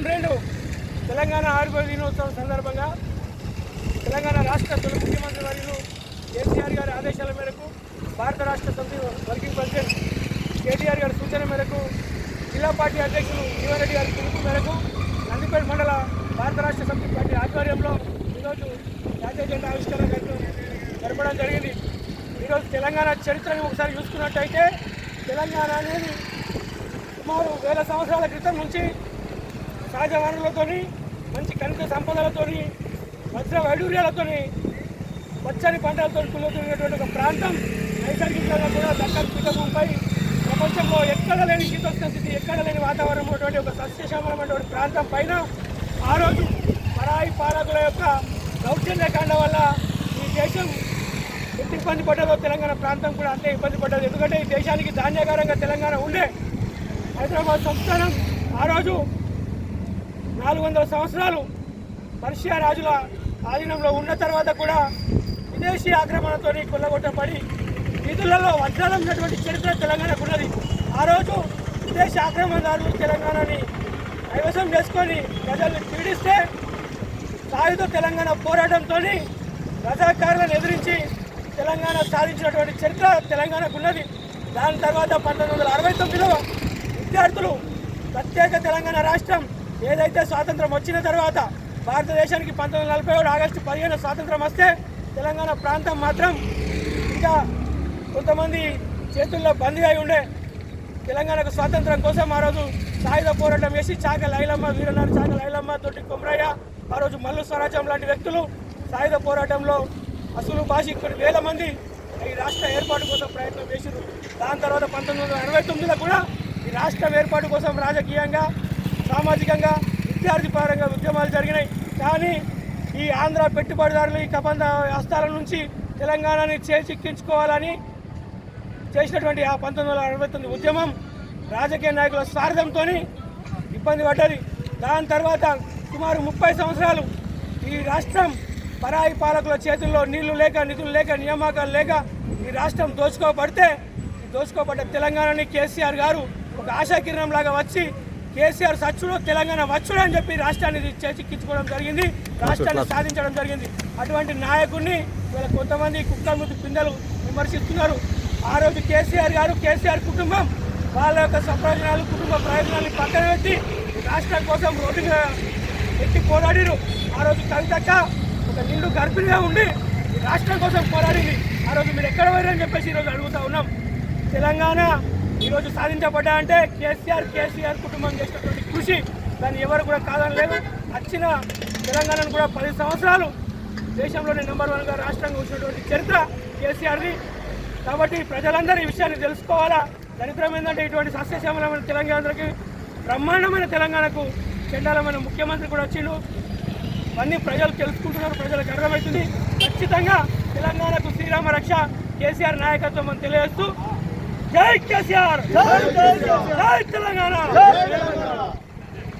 June రెండు. తెలంగాణ ఆవిర్భావ దినోత్సవం సందర్భంగా తెలంగాణ రాష్ట్ర తొలి ముఖ్యమంత్రి వర్యులు కేసీఆర్ గారి ఆదేశాల మేరకు భారత రాష్ట్ర సమితి వర్కింగ్ ప్రెసిడెంట్ కేటీఆర్ గారి సూచన మేరకు జిల్లా పార్టీ అధ్యక్షులు జీవారెడ్డి గారి పిలుపు మేరకు నందిపేట మండల భారత రాష్ట్ర సమితి పార్టీ ఆధ్వర్యంలో ఈరోజు జాతీయ జెండా ఆవిష్కరణ కార్యక్రమం జరపడం జరిగింది. ఈరోజు తెలంగాణ చరిత్రను ఒకసారి చూసుకున్నట్టయితే తెలంగాణ అనేది సుమారు వేల సంవత్సరాల క్రితం నుంచి సహజ వనరులతోని మంచి ఖనిజ సంపదలతోని వజ్ర వైడూర్యాలతోని పచ్చని పంటలతో కులుతున్నటువంటి ఒక ప్రాంతం నైసర్గికంగా కూడా దక్కన్ పీఠభూమిపై ప్రపంచంలో ఎక్కడ లేని శీతోష్ణ స్థితి ఎక్కడ లేని వాతావరణం ఉన్నటువంటి ఒక సస్యశ్యామలమైనటువంటి ప్రాంతం పైన ఆ రోజు పరాయి పాలకుల యొక్క దౌర్జన్యకాండ వల్ల ఈ దేశం ఎంత ఇబ్బంది పడ్డదో తెలంగాణ ప్రాంతం కూడా అంతే ఇబ్బంది పడ్డది. ఎందుకంటే ఈ దేశానికి ధాన్యాగారంగా తెలంగాణ ఉండే హైదరాబాద్ సంస్థానం ఆ రోజు నాలుగు వందల సంవత్సరాలు పర్షియా రాజుల ఆధీనంలో ఉన్న తర్వాత కూడా విదేశీ ఆక్రమణతో కొల్లగొట్టబడి నిధులలో వజ్రాలన్నటువంటి చరిత్ర తెలంగాణకు ఉన్నది. ఆ రోజు విదేశీ ఆక్రమణదారులు తెలంగాణని కైవసం చేసుకొని ప్రజల్ని పీడిస్తే సాయుధ తెలంగాణ పోరాటంతో రజాకారులను ఎదిరించి తెలంగాణ సాధించినటువంటి చరిత్ర తెలంగాణకు ఉన్నది. దాని తర్వాత పంతొమ్మిది వందల అరవై తొమ్మిదిలో విద్యార్థులు ప్రత్యేక తెలంగాణ రాష్ట్రం ఏదైతే స్వాతంత్రం వచ్చిన తర్వాత భారతదేశానికి పంతొమ్మిది వందల నలభై ఏడు ఆగస్టు పదిహేను స్వాతంత్రం వస్తే తెలంగాణ ప్రాంతం మాత్రం ఇంకా కొంతమంది చేతుల్లో బందీ అయి ఉండే. తెలంగాణకు స్వాతంత్రం కోసం ఆ రోజు సాయుధ పోరాటం చేసి చాక లైలమ్మ వీరనాడు చాక లైలమ్మ తోటి కొమరయ్య ఆ రోజు మల్లు స్వరాజ్యం లాంటి వ్యక్తులు సాయుధ పోరాటంలో అసలు భాష కొన్ని వేల మంది ఈ రాష్ట్ర ఏర్పాటు కోసం ప్రయత్నం చేశారు దాని తర్వాత పంతొమ్మిది వందల అరవై తొమ్మిదిలో కూడా ఈ రాష్ట్రం ఏర్పాటు కోసం రాజకీయంగా సామాజికంగా విద్యార్థి పరంగా ఉద్యమాలు జరిగినాయి. కానీ ఈ ఆంధ్ర పెట్టుబడిదారులు ఈ కబంధ హస్తాల నుంచి తెలంగాణని చేజిక్కించుకోవాలని చేసినటువంటి ఆ పంతొమ్మిది వందల అరవై తొమ్మిది ఉద్యమం రాజకీయ నాయకుల స్వార్థంతో ఇబ్బంది పడ్డది. దాని తర్వాత సుమారు ముప్పై సంవత్సరాలు ఈ రాష్ట్రం పరాయి పాలకుల చేతుల్లో నీళ్ళు లేక నిధులు లేక నియామకాలు లేక ఈ రాష్ట్రం దోచుకోబడితే దోచుకోబడ్డ తెలంగాణని కేసీఆర్ గారు ఒక ఆశాకిరణంలాగా వచ్చి కేసీఆర్ సచ్చుడు తెలంగాణ వచ్చుడు అని చెప్పి రాష్ట్రాన్ని చేచిక్కించుకోవడం జరిగింది రాష్ట్రాన్ని సాధించడం జరిగింది. అటువంటి నాయకుడిని ఇవాళ కొంతమంది కుక్కల ముందు పిందెలు విమర్శిస్తున్నారు. ఆ రోజు కేసీఆర్ గారు కేసీఆర్ కుటుంబం వాళ్ళ యొక్క స్వప్రయోజనాలు కుటుంబ ప్రయోజనాలు పక్కన పెట్టి రాష్ట్రం కోసం రోడ్డు ఎట్టి పోరాడిరు. ఆ రోజు కవితక్క ఒక నిండు గర్భిణిగా ఉండి రాష్ట్రం కోసం పోరాడింది. ఆ రోజు మీరు ఎక్కడ పోయారని చెప్పేసి ఈరోజు అడుగుతా ఉన్నాం. తెలంగాణ ఈరోజు సాధించబడ్డా అంటే కేసీఆర్ కేసీఆర్ కుటుంబం చేసినటువంటి కృషి. దాన్ని ఎవరు కూడా కాదని లేదు. వచ్చిన తెలంగాణను కూడా పది సంవత్సరాలు దేశంలోనే నెంబర్ వన్గా రాష్ట్రంగా వచ్చినటువంటి చరిత్ర కేసీఆర్ది. కాబట్టి ప్రజలందరూ ఈ విషయాన్ని తెలుసుకోవాలా? దరిద్రం ఏంటంటే ఇటువంటి సస్యశ్యామలమైన తెలంగాణకి బ్రహ్మాండమైన తెలంగాణకు చెండాలమైన ముఖ్యమంత్రి కూడా వచ్చిండు. అన్ని ప్రజలు తెలుసుకుంటున్నారు ప్రజలకు అర్థమవుతుంది. ఖచ్చితంగా తెలంగాణకు శ్రీరామ రక్ష కేసీఆర్ నాయకత్వం అని తెలియజేస్తూ జై కేసీఆర్! జై తెలంగాణ!